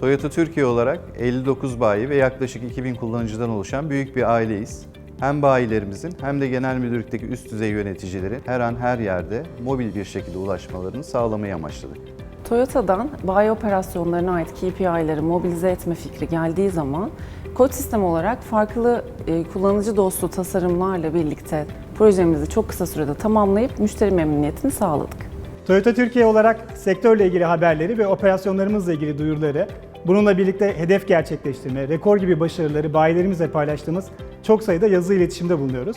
Toyota Türkiye olarak 59 bayi ve yaklaşık 2000 kullanıcıdan oluşan büyük bir aileyiz. Hem bayilerimizin hem de genel müdürlükteki üst düzey yöneticilerin her an her yerde mobil bir şekilde ulaşmalarını sağlamayı amaçladık. Toyota'dan bayi operasyonlarına ait KPI'leri mobilize etme fikri geldiği zaman Koç sistem olarak farklı e, kullanıcı dostu tasarımlarla birlikte projemizi çok kısa sürede tamamlayıp müşteri memnuniyetini sağladık. Toyota Türkiye olarak sektörle ilgili haberleri ve operasyonlarımızla ilgili duyuruları, bununla birlikte hedef gerçekleştirme, rekor gibi başarıları bayilerimizle paylaştığımız çok sayıda yazılı iletişimde bulunuyoruz.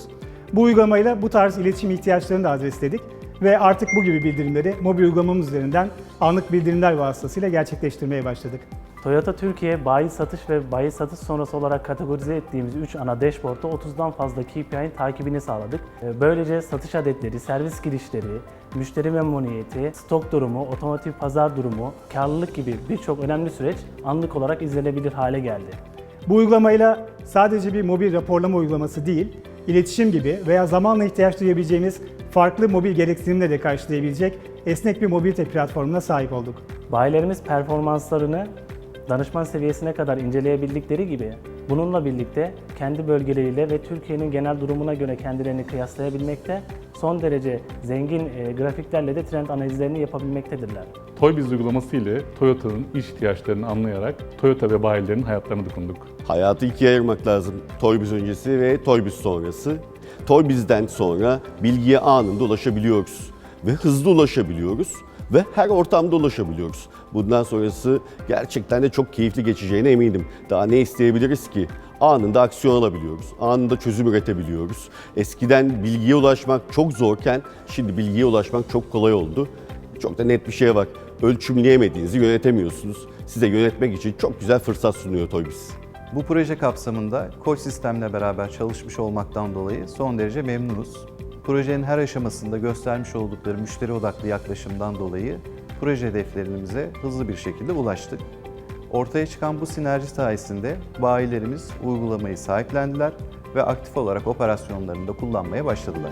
Bu uygulamayla bu tarz iletişim ihtiyaçlarını da adresledik ve artık bu gibi bildirimleri mobil uygulamamız üzerinden anlık bildirimler vasıtasıyla gerçekleştirmeye başladık. Toyota Türkiye bayi satış ve bayi satış sonrası olarak kategorize ettiğimiz 3 ana dashboard'da 30'dan fazla KPI'nin takibini sağladık. Ee, Böylece satış adetleri, servis girişleri, müşteri memnuniyeti, stok durumu, otomotiv pazar durumu, karlılık gibi birçok önemli süreç anlık olarak izlenebilir hale geldi. Bu uygulamayla sadece bir mobil raporlama uygulaması değil, iletişim gibi veya zamanla ihtiyaç duyabileceğiniz farklı mobil gereksinimleri de karşılayabilecek esnek bir mobilite platformuna sahip olduk. Bayilerimiz performanslarını danışman seviyesine kadar inceleyebildikleri gibi bununla birlikte kendi bölgeleriyle ve Türkiye'nin genel durumuna göre kendilerini kıyaslayabilmekte, son derece zengin e, grafiklerle de trend analizlerini yapabilmektedirler. Toybiz uygulaması ile Toyota'nın iş ihtiyaçlarını anlayarak Toyota ve bayilerinin hayatlarına dokunduk. Hayatı ikiye ayırmak lazım. Toybiz öncesi ve Toybiz sonrası. Toybiz'den sonra bilgiye anında ulaşabiliyoruz ve hızlı ulaşabiliyoruz ve her ortamda ulaşabiliyoruz. Bundan sonrası gerçekten de çok keyifli geçeceğine eminim. Daha ne isteyebiliriz ki? Anında aksiyon alabiliyoruz, anında çözüm üretebiliyoruz. Eskiden bilgiye ulaşmak çok zorken şimdi bilgiye ulaşmak çok kolay oldu. Çok da net bir şey var. Ölçümleyemediğinizi yönetemiyorsunuz. Size yönetmek için çok güzel fırsat sunuyor Toybiz. Bu proje kapsamında Koç sistemle beraber çalışmış olmaktan dolayı son derece memnunuz. Projenin her aşamasında göstermiş oldukları müşteri odaklı yaklaşımdan dolayı proje hedeflerimize hızlı bir şekilde ulaştık. Ortaya çıkan bu sinerji sayesinde bayilerimiz uygulamayı sahiplendiler ve aktif olarak operasyonlarında kullanmaya başladılar.